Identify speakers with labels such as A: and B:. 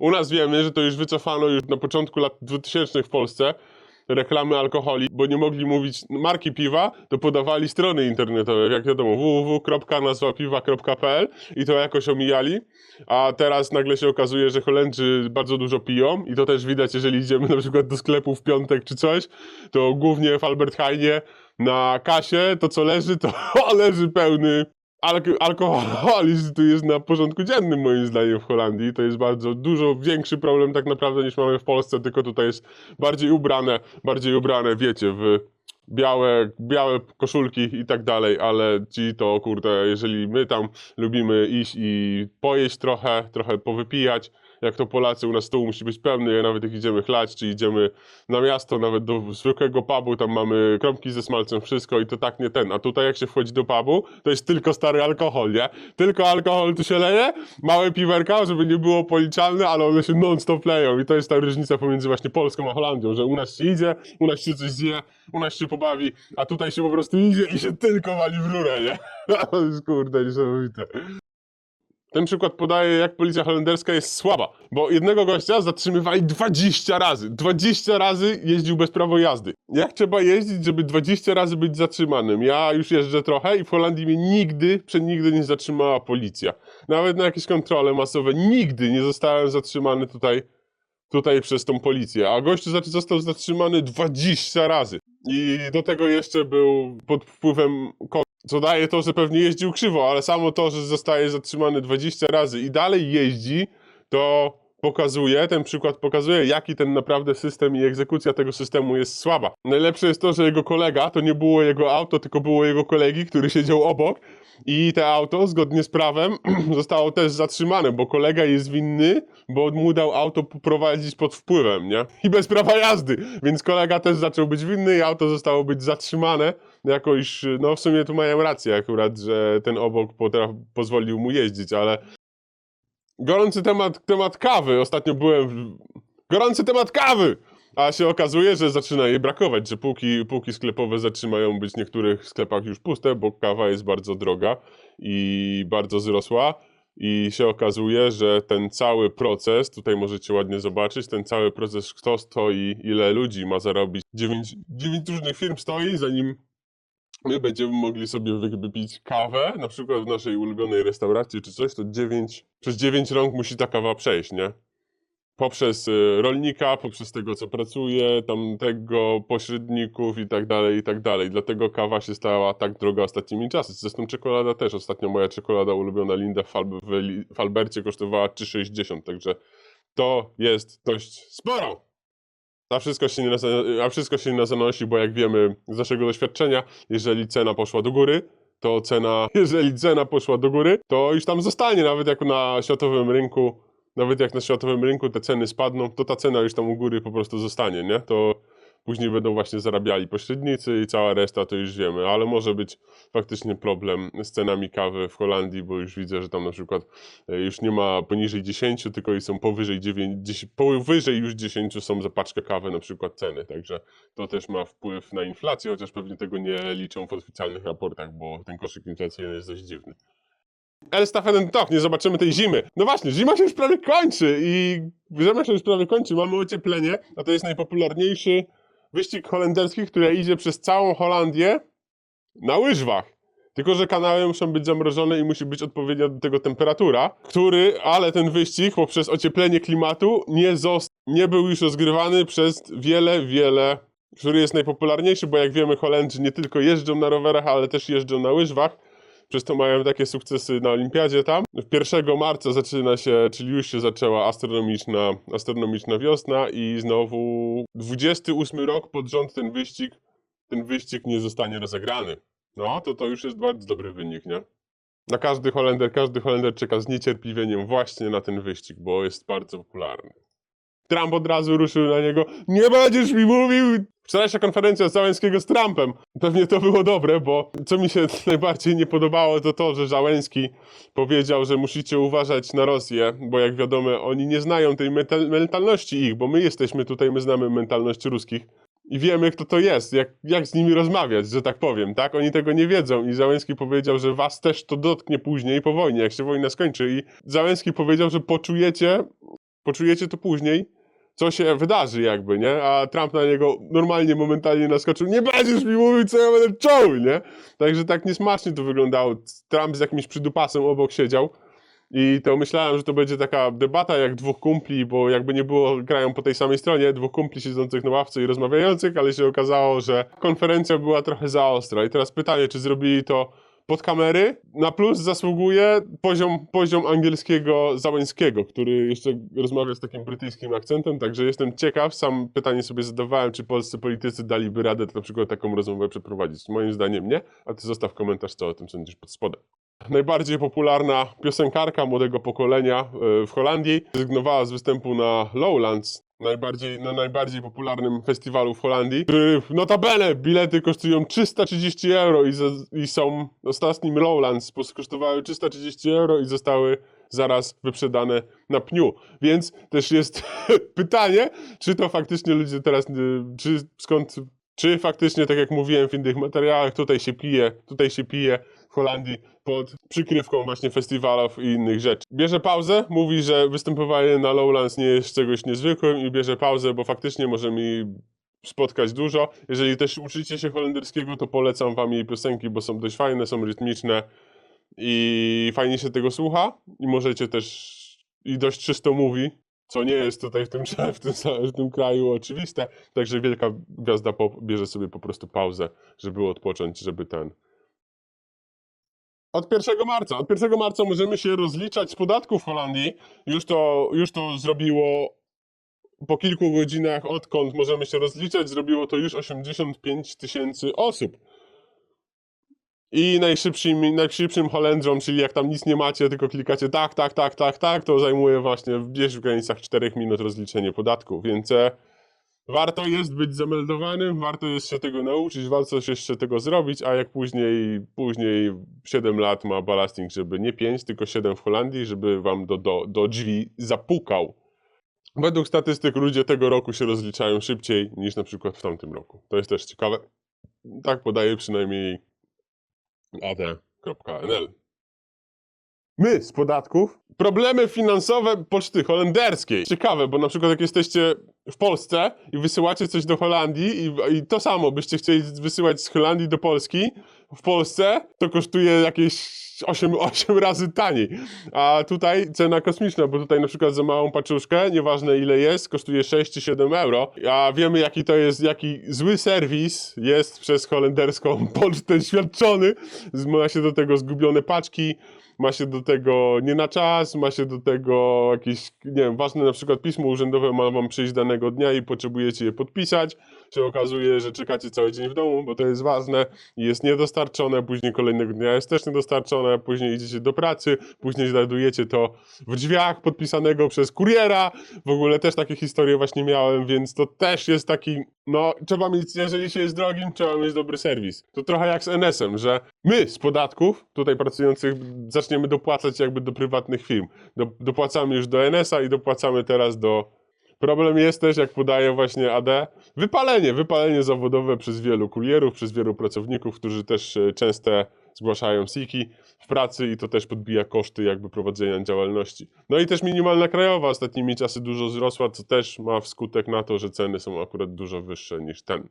A: U nas wiemy, że to już wycofano już na początku lat 2000 w Polsce reklamy alkoholi, bo nie mogli mówić marki piwa, to podawali strony internetowe, jak wiadomo www.nazwapiwa.pl i to jakoś omijali, a teraz nagle się okazuje, że Holendrzy bardzo dużo piją i to też widać, jeżeli idziemy na przykład do sklepu w piątek czy coś, to głównie w Albert Heinie na kasie to co leży, to leży pełny Alk- alkoholizm tu jest na porządku dziennym moim zdaniem w Holandii. To jest bardzo dużo większy problem tak naprawdę niż mamy w Polsce, tylko tutaj jest bardziej ubrane, bardziej ubrane, wiecie, w białe, białe koszulki i tak dalej, ale ci to kurde, jeżeli my tam lubimy iść i pojeść trochę, trochę powypijać, jak to Polacy, u nas stół musi być pełny, nawet jak idziemy chlać, czy idziemy na miasto, nawet do zwykłego pubu, tam mamy kromki ze smalcem, wszystko i to tak nie ten. A tutaj jak się wchodzi do pubu, to jest tylko stary alkohol, nie? Tylko alkohol tu się leje, małe piwerka, żeby nie było policzalne, ale one się non-stop leją i to jest ta różnica pomiędzy właśnie Polską a Holandią, że u nas się idzie, u nas się coś zje, u nas się pobawi, a tutaj się po prostu idzie i się tylko wali w rurę, nie? Kurde niesamowite. Ten przykład podaje, jak policja holenderska jest słaba, bo jednego gościa zatrzymywali 20 razy. 20 razy jeździł bez prawa jazdy. Jak trzeba jeździć, żeby 20 razy być zatrzymanym? Ja już jeżdżę trochę i w Holandii mnie nigdy, przenigdy nie zatrzymała policja. Nawet na jakieś kontrole masowe nigdy nie zostałem zatrzymany tutaj, tutaj przez tą policję. A zac- został zatrzymany 20 razy. I do tego jeszcze był pod wpływem co daje to, że pewnie jeździł krzywo, ale samo to, że zostaje zatrzymany 20 razy i dalej jeździ, to pokazuje, ten przykład pokazuje, jaki ten naprawdę system i egzekucja tego systemu jest słaba. Najlepsze jest to, że jego kolega, to nie było jego auto, tylko było jego kolegi, który siedział obok i te auto, zgodnie z prawem, zostało też zatrzymane, bo kolega jest winny, bo mu dał auto prowadzić pod wpływem, nie? I bez prawa jazdy, więc kolega też zaczął być winny i auto zostało być zatrzymane, jakoś, no w sumie tu mają rację akurat, że ten obok pozwolił mu jeździć, ale gorący temat, temat kawy, ostatnio byłem, w... gorący temat kawy! A się okazuje, że zaczyna jej brakować, że półki, półki sklepowe zaczynają być w niektórych sklepach już puste, bo kawa jest bardzo droga i bardzo wzrosła. I się okazuje, że ten cały proces, tutaj możecie ładnie zobaczyć, ten cały proces, kto stoi, ile ludzi ma zarobić. Dziewięć, dziewięć różnych firm stoi, zanim my będziemy mogli sobie wy- wypić kawę, na przykład w naszej ulubionej restauracji czy coś, to dziewięć, przez dziewięć rąk musi ta kawa przejść, nie? Poprzez y, rolnika, poprzez tego, co pracuje, tamtego, pośredników i tak dalej, i tak dalej. Dlatego kawa się stała tak droga ostatnimi czasy. Zresztą czekolada też. Ostatnio moja czekolada ulubiona Linda w, Alb- w, Li- w Albercie kosztowała 3,60, także to jest dość sporo. A wszystko, się nie a wszystko się nie zanosi, bo jak wiemy z naszego doświadczenia, jeżeli cena poszła do góry, to cena, jeżeli cena poszła do góry, to już tam zostanie, nawet jak na światowym rynku, nawet jak na światowym rynku te ceny spadną, to ta cena już tam u góry po prostu zostanie, nie? To później będą właśnie zarabiali pośrednicy i cała reszta to już wiemy, ale może być faktycznie problem z cenami kawy w Holandii, bo już widzę, że tam na przykład e, już nie ma poniżej 10, tylko i są powyżej 9, 10, powyżej już 10 są za paczkę kawy na przykład ceny, także to też ma wpływ na inflację, chociaż pewnie tego nie liczą w oficjalnych raportach, bo ten koszyk inflacyjny jest dość dziwny. Elstaffen Toch, nie zobaczymy tej zimy. No właśnie, zima się już prawie kończy i zima się już prawie kończy, mamy ocieplenie, a to jest najpopularniejszy wyścig holenderski, który idzie przez całą Holandię na łyżwach. Tylko, że kanały muszą być zamrożone i musi być odpowiednia do tego temperatura, który, ale ten wyścig poprzez ocieplenie klimatu nie, nie był już rozgrywany przez wiele, wiele, który jest najpopularniejszy, bo jak wiemy Holendrzy nie tylko jeżdżą na rowerach, ale też jeżdżą na łyżwach, przez to mają takie sukcesy na olimpiadzie tam. 1 marca zaczyna się, czyli już się zaczęła astronomiczna, astronomiczna wiosna i znowu 28 rok pod rząd ten wyścig, ten wyścig nie zostanie rozegrany. No, to to już jest bardzo dobry wynik, nie? Na każdy Holender, każdy Holender czeka z niecierpliwieniem właśnie na ten wyścig, bo jest bardzo popularny. Trump od razu ruszył na niego. Nie będziesz mi mówił! Wczorajsza konferencja Załęskiego z Trumpem. Pewnie to było dobre, bo co mi się najbardziej nie podobało, to to, że Załęski powiedział, że musicie uważać na Rosję, bo jak wiadomo, oni nie znają tej mental- mentalności ich, bo my jesteśmy tutaj, my znamy mentalność ruskich i wiemy, kto to jest, jak, jak z nimi rozmawiać, że tak powiem, tak? Oni tego nie wiedzą i Załęski powiedział, że was też to dotknie później po wojnie, jak się wojna skończy i Załęski powiedział, że poczujecie, poczujecie to później, co się wydarzy jakby, nie? A Trump na niego normalnie, momentalnie naskoczył, nie będziesz mi mówić, co ja będę czuł, nie? Także tak niesmacznie to wyglądało. Trump z jakimś przydupasem obok siedział i to myślałem, że to będzie taka debata jak dwóch kumpli, bo jakby nie było, grają po tej samej stronie, dwóch kumpli siedzących na ławce i rozmawiających, ale się okazało, że konferencja była trochę za ostra. I teraz pytanie, czy zrobili to pod kamery. Na plus zasługuje poziom, poziom angielskiego Załęskiego, który jeszcze rozmawia z takim brytyjskim akcentem, także jestem ciekaw, sam pytanie sobie zadawałem, czy polscy politycy daliby radę na przykład taką rozmowę przeprowadzić. Moim zdaniem nie, a ty zostaw komentarz, co o tym sądzisz pod spodem. Najbardziej popularna piosenkarka młodego pokolenia e, w Holandii zrezygnowała z występu na Lowlands, najbardziej, na najbardziej popularnym festiwalu w Holandii, notabene bilety kosztują 330 euro i, i są ostatnim Lowlands kosztowały 330 euro i zostały zaraz wyprzedane na pniu. Więc też jest pytanie, czy to faktycznie ludzie teraz, y, czy skąd, czy faktycznie, tak jak mówiłem w innych materiałach, tutaj się pije, tutaj się pije w Holandii pod przykrywką właśnie festiwalów i innych rzeczy. Bierze pauzę, mówi, że występowanie na Lowlands nie jest czegoś niezwykłym i bierze pauzę, bo faktycznie może mi spotkać dużo. Jeżeli też uczycie się holenderskiego, to polecam wam jej piosenki, bo są dość fajne, są rytmiczne i fajnie się tego słucha i możecie też i dość czysto mówi, co nie jest tutaj w tym, w tym, w tym kraju oczywiste. Także wielka gwiazda bierze sobie po prostu pauzę, żeby odpocząć, żeby ten, od 1 marca. Od 1 marca możemy się rozliczać z podatków w Holandii. Już to, już to zrobiło po kilku godzinach, odkąd możemy się rozliczać, zrobiło to już 85 tysięcy osób. I najszybszym, najszybszym Holendrom, czyli jak tam nic nie macie, tylko klikacie tak, tak, tak, tak, tak, to zajmuje właśnie gdzieś w granicach 4 minut rozliczenie podatku. Więc e, warto jest być zameldowanym, warto jest się tego nauczyć, warto jest jeszcze tego zrobić, a jak później, później 7 lat ma ballasting, żeby nie 5, tylko 7 w Holandii, żeby wam do, do, do drzwi zapukał. Według statystyk ludzie tego roku się rozliczają szybciej niż na przykład w tamtym roku. To jest też ciekawe. Tak podaje przynajmniej ad.nl. My z podatków. Problemy finansowe poczty holenderskiej. Ciekawe, bo na przykład jak jesteście w Polsce i wysyłacie coś do Holandii i, i to samo byście chcieli wysyłać z Holandii do Polski, w Polsce to kosztuje jakieś 8, 8 razy taniej. A tutaj cena kosmiczna, bo tutaj na przykład za małą paczuszkę, nieważne ile jest, kosztuje 6 czy 7 euro. A wiemy jaki to jest, jaki zły serwis jest przez holenderską pocztę świadczony. Ma się do tego zgubione paczki, ma się do tego nie na czas, ma się do tego jakieś, nie wiem, ważne na przykład pismo urzędowe ma wam przyjść danego dnia i potrzebujecie je podpisać. Się okazuje, że czekacie cały dzień w domu, bo to jest ważne i jest niedostarczone, później kolejnego dnia jest też niedostarczone, później idziecie do pracy, później znajdujecie to w drzwiach podpisanego przez kuriera. W ogóle też takie historie właśnie miałem, więc to też jest taki, no trzeba mieć, jeżeli się jest drogim, trzeba mieć dobry serwis. To trochę jak z NS-em, że my z podatków, tutaj pracujących, zaczniemy dopłacać jakby do prywatnych firm. Do, dopłacamy już do NS-a i dopłacamy teraz do Problem jest też, jak podaje właśnie AD, wypalenie, wypalenie zawodowe przez wielu kurierów, przez wielu pracowników, którzy też e, często zgłaszają siki w pracy i to też podbija koszty jakby prowadzenia działalności. No i też minimalna krajowa ostatnimi czasy dużo wzrosła, co też ma wskutek na to, że ceny są akurat dużo wyższe niż ten.